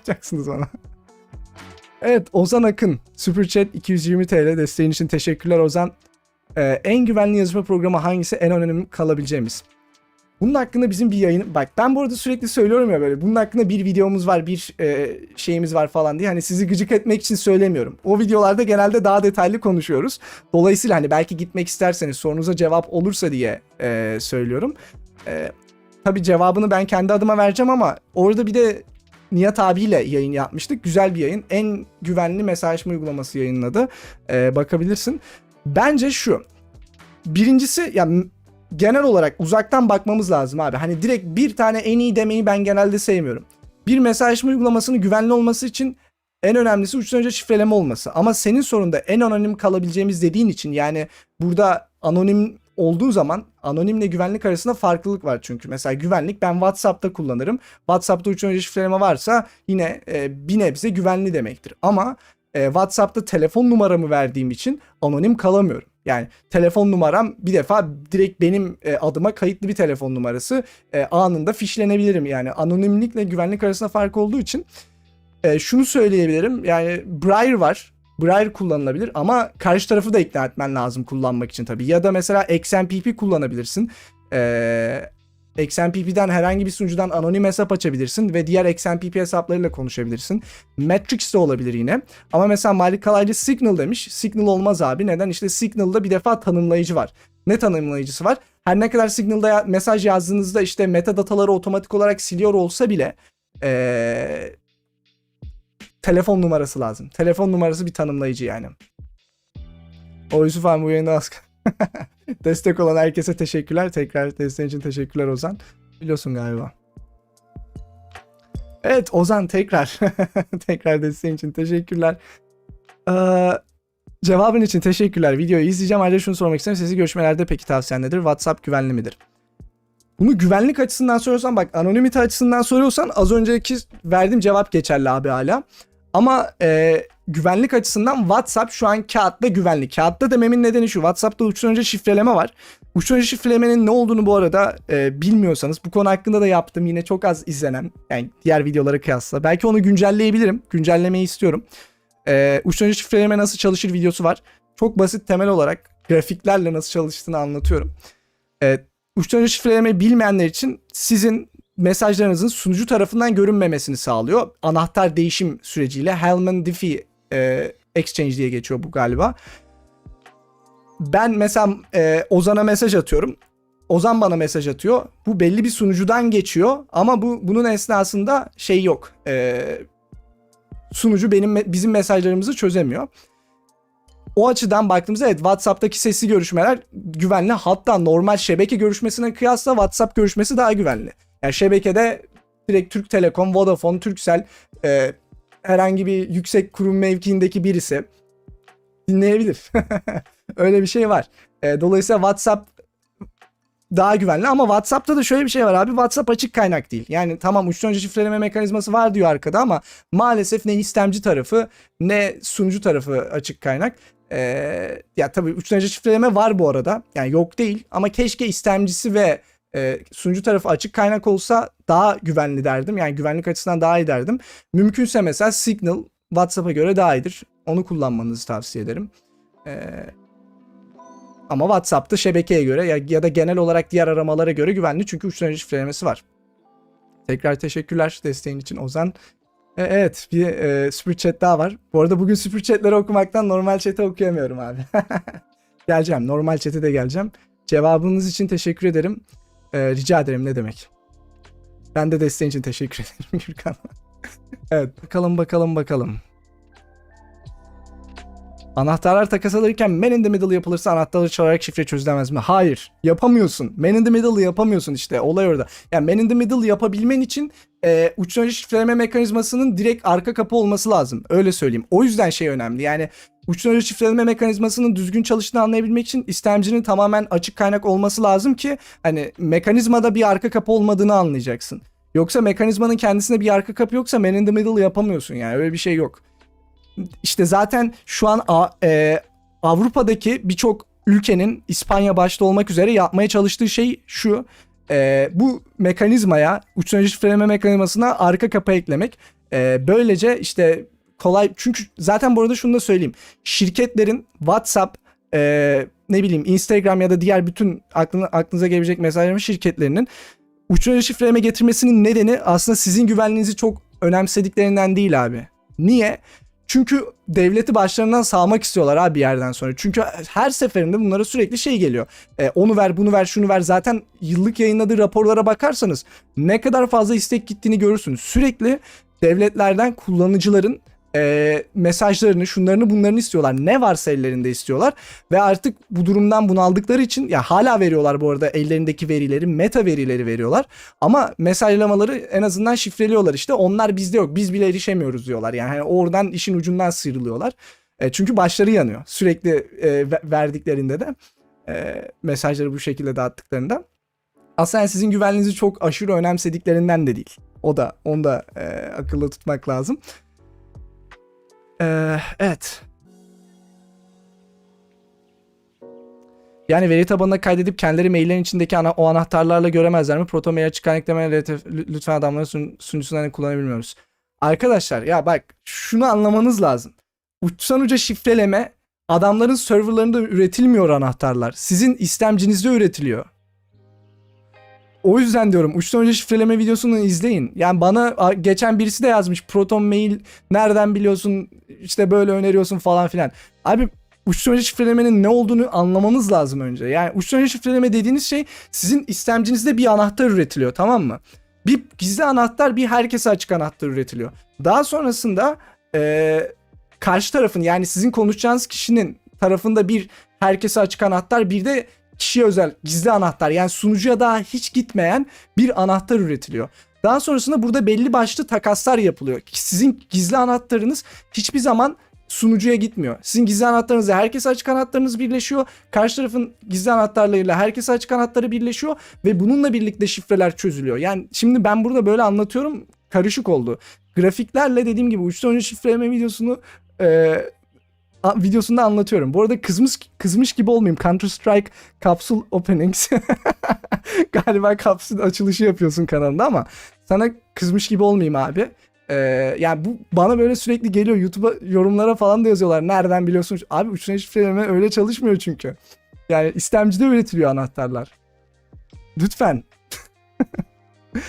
yapacaksınız ona. Evet Ozan Akın Super Chat 220 TL desteğin için teşekkürler Ozan. Ee, en güvenli yazışma programı hangisi en önemli kalabileceğimiz? Bunun hakkında bizim bir yayın... Bak ben bu arada sürekli söylüyorum ya böyle bunun hakkında bir videomuz var bir e, şeyimiz var falan diye. Hani sizi gıcık etmek için söylemiyorum. O videolarda genelde daha detaylı konuşuyoruz. Dolayısıyla hani belki gitmek isterseniz sorunuza cevap olursa diye e, söylüyorum. E, tabii cevabını ben kendi adıma vereceğim ama orada bir de Nihat abiyle yayın yapmıştık. Güzel bir yayın. En güvenli mesajlaşma uygulaması yayınladı. E, bakabilirsin. Bence şu. Birincisi ya m- genel olarak uzaktan bakmamız lazım abi. Hani direkt bir tane en iyi demeyi ben genelde sevmiyorum. Bir mesajlaşma uygulamasının güvenli olması için en önemlisi uçtan önce şifreleme olması. Ama senin sorunda en anonim kalabileceğimiz dediğin için yani burada anonim olduğu zaman anonimle güvenlik arasında farklılık var çünkü. Mesela güvenlik ben WhatsApp'ta kullanırım. WhatsApp'ta uçtan önce şifreleme varsa yine e, bir nebze güvenli demektir. Ama e, WhatsApp'ta telefon numaramı verdiğim için anonim kalamıyorum. Yani telefon numaram bir defa direkt benim e, adıma kayıtlı bir telefon numarası e, anında fişlenebilirim. Yani anonimlikle güvenlik arasında fark olduğu için e, şunu söyleyebilirim. Yani Briar var. Briar kullanılabilir ama karşı tarafı da ikna etmen lazım kullanmak için tabii. Ya da mesela XMPP kullanabilirsin. Ee, XMPP'den herhangi bir sunucudan anonim hesap açabilirsin ve diğer XMPP hesaplarıyla konuşabilirsin. Matrix de olabilir yine. Ama mesela Malik Kalaycı Signal demiş. Signal olmaz abi. Neden? İşte Signal'da bir defa tanımlayıcı var. Ne tanımlayıcısı var? Her ne kadar Signal'da mesaj yazdığınızda işte metadataları otomatik olarak siliyor olsa bile ee, telefon numarası lazım. Telefon numarası bir tanımlayıcı yani. O Yusuf abi bu yayında az Destek olan herkese teşekkürler. Tekrar desteğin için teşekkürler Ozan. Biliyorsun galiba. Evet Ozan tekrar. tekrar desteğin için teşekkürler. Ee, cevabın için teşekkürler. Videoyu izleyeceğim. Ayrıca şunu sormak istiyorum. Sizi görüşmelerde peki tavsiyen nedir? WhatsApp güvenli midir? Bunu güvenlik açısından soruyorsan bak anonimite açısından soruyorsan az önceki verdiğim cevap geçerli abi hala. Ama e, güvenlik açısından WhatsApp şu an kağıtta güvenli. Kağıtta dememin nedeni şu. WhatsApp'ta uçtan önce şifreleme var. Uçtan önce şifrelemenin ne olduğunu bu arada e, bilmiyorsanız bu konu hakkında da yaptım. Yine çok az izlenen. Yani diğer videolara kıyasla. Belki onu güncelleyebilirim. Güncellemeyi istiyorum. E, uçtan önce şifreleme nasıl çalışır videosu var. Çok basit temel olarak grafiklerle nasıl çalıştığını anlatıyorum. E, uçtan önce şifrelemeyi bilmeyenler için sizin mesajlarınızın sunucu tarafından görünmemesini sağlıyor. Anahtar değişim süreciyle Hellman Diffie e, Exchange diye geçiyor bu galiba. Ben mesela e, Ozan'a mesaj atıyorum. Ozan bana mesaj atıyor. Bu belli bir sunucudan geçiyor ama bu bunun esnasında şey yok. E, sunucu benim bizim mesajlarımızı çözemiyor. O açıdan baktığımızda evet WhatsApp'taki sesli görüşmeler güvenli. Hatta normal şebeke görüşmesine kıyasla WhatsApp görüşmesi daha güvenli. Yani şebekede direkt Türk Telekom, Vodafone, Turkcell e, herhangi bir yüksek kurum mevkiindeki birisi dinleyebilir. Öyle bir şey var. E, dolayısıyla WhatsApp daha güvenli ama WhatsApp'ta da şöyle bir şey var abi. WhatsApp açık kaynak değil. Yani tamam uçtan önce şifreleme mekanizması var diyor arkada ama maalesef ne istemci tarafı ne sunucu tarafı açık kaynak. Ee, ya tabii uçtan önce şifreleme var bu arada. Yani yok değil ama keşke istemcisi ve e, sunucu tarafı açık kaynak olsa daha güvenli derdim. Yani güvenlik açısından daha iyi derdim. Mümkünse mesela Signal WhatsApp'a göre daha iyidir. Onu kullanmanızı tavsiye ederim. Ee, ama WhatsApp'ta şebekeye göre ya, ya da genel olarak diğer aramalara göre güvenli çünkü uçtan önce şifrelemesi var. Tekrar teşekkürler desteğin için Ozan. E, evet bir e, super chat daha var. Bu arada bugün super chatleri okumaktan normal chat'i okuyamıyorum abi. geleceğim normal chat'e de geleceğim. Cevabınız için teşekkür ederim. E, rica ederim ne demek. Ben de desteğin için teşekkür ederim Gürkan. evet bakalım bakalım bakalım. Anahtarlar takas alırken man in the middle yapılırsa anahtarları çalarak şifre çözülemez mi? Hayır. Yapamıyorsun. Man in the middle yapamıyorsun işte. Olay orada. Yani man in the middle yapabilmen için e, uçtan şifreleme mekanizmasının direkt arka kapı olması lazım. Öyle söyleyeyim. O yüzden şey önemli. Yani uçtan şifreleme mekanizmasının düzgün çalıştığını anlayabilmek için istemcinin tamamen açık kaynak olması lazım ki hani mekanizmada bir arka kapı olmadığını anlayacaksın. Yoksa mekanizmanın kendisinde bir arka kapı yoksa man in the middle yapamıyorsun yani. Öyle bir şey yok işte zaten şu an e, Avrupa'daki birçok ülkenin İspanya başta olmak üzere yapmaya çalıştığı şey şu. e, bu mekanizmaya uçtan şifreleme mekanizmasına arka kapı eklemek. Ee, böylece işte kolay çünkü zaten bu arada şunu da söyleyeyim. Şirketlerin WhatsApp e, ne bileyim Instagram ya da diğer bütün aklına, aklınıza gelebilecek mesajlama şirketlerinin uçları şifreleme getirmesinin nedeni aslında sizin güvenliğinizi çok önemsediklerinden değil abi. Niye? Çünkü devleti başlarından sağmak istiyorlar abi bir yerden sonra. Çünkü her seferinde bunlara sürekli şey geliyor. E, onu ver, bunu ver, şunu ver. Zaten yıllık yayınladığı raporlara bakarsanız ne kadar fazla istek gittiğini görürsünüz. Sürekli devletlerden kullanıcıların e, mesajlarını, şunlarını bunlarını istiyorlar. Ne varsa ellerinde istiyorlar. Ve artık bu durumdan bunaldıkları için ya hala veriyorlar bu arada ellerindeki verileri, meta verileri veriyorlar. Ama mesajlamaları en azından şifreliyorlar işte. Onlar bizde yok. Biz bile erişemiyoruz diyorlar. Yani hani oradan işin ucundan sıyrılıyorlar. E, çünkü başları yanıyor. Sürekli e, ve- verdiklerinde de e, mesajları bu şekilde dağıttıklarında. Aslında sizin güvenliğinizi çok aşırı önemsediklerinden de değil. O da onu da e, akılda tutmak lazım. Ee, evet. Yani veri tabanına kaydedip kendileri maillerin içindeki ana, o anahtarlarla göremezler mi? Proto mail açık kaynaklama lütfen adamların sun, sunucusundan hani kullanabilmiyoruz. Arkadaşlar ya bak şunu anlamanız lazım. Uçsan uca şifreleme adamların serverlarında üretilmiyor anahtarlar. Sizin istemcinizde üretiliyor. O yüzden diyorum uçtan önce şifreleme videosunu izleyin. Yani bana geçen birisi de yazmış Proton Mail nereden biliyorsun işte böyle öneriyorsun falan filan. Abi uçtan önce şifrelemenin ne olduğunu anlamanız lazım önce. Yani uçtan önce şifreleme dediğiniz şey sizin istemcinizde bir anahtar üretiliyor tamam mı? Bir gizli anahtar bir herkese açık anahtar üretiliyor. Daha sonrasında eee, karşı tarafın yani sizin konuşacağınız kişinin tarafında bir herkese açık anahtar bir de kişiye özel gizli anahtar yani sunucuya daha hiç gitmeyen bir anahtar üretiliyor. Daha sonrasında burada belli başlı takaslar yapılıyor. Sizin gizli anahtarınız hiçbir zaman sunucuya gitmiyor. Sizin gizli anahtarınızla herkese açık anahtarınız birleşiyor. Karşı tarafın gizli anahtarlarıyla herkese açık anahtarı birleşiyor ve bununla birlikte şifreler çözülüyor. Yani şimdi ben burada böyle anlatıyorum karışık oldu. Grafiklerle dediğim gibi uçtan önce şifreleme videosunu e, videosunda anlatıyorum. Bu arada kızmış kızmış gibi olmayayım. Counter Strike Capsule Openings. Galiba kapsül açılışı yapıyorsun kanalında ama sana kızmış gibi olmayayım abi. Ee, yani bu bana böyle sürekli geliyor YouTube'a yorumlara falan da yazıyorlar. Nereden biliyorsun? Abi uçtan şifreleme öyle çalışmıyor çünkü. Yani istemcide üretiliyor anahtarlar. Lütfen.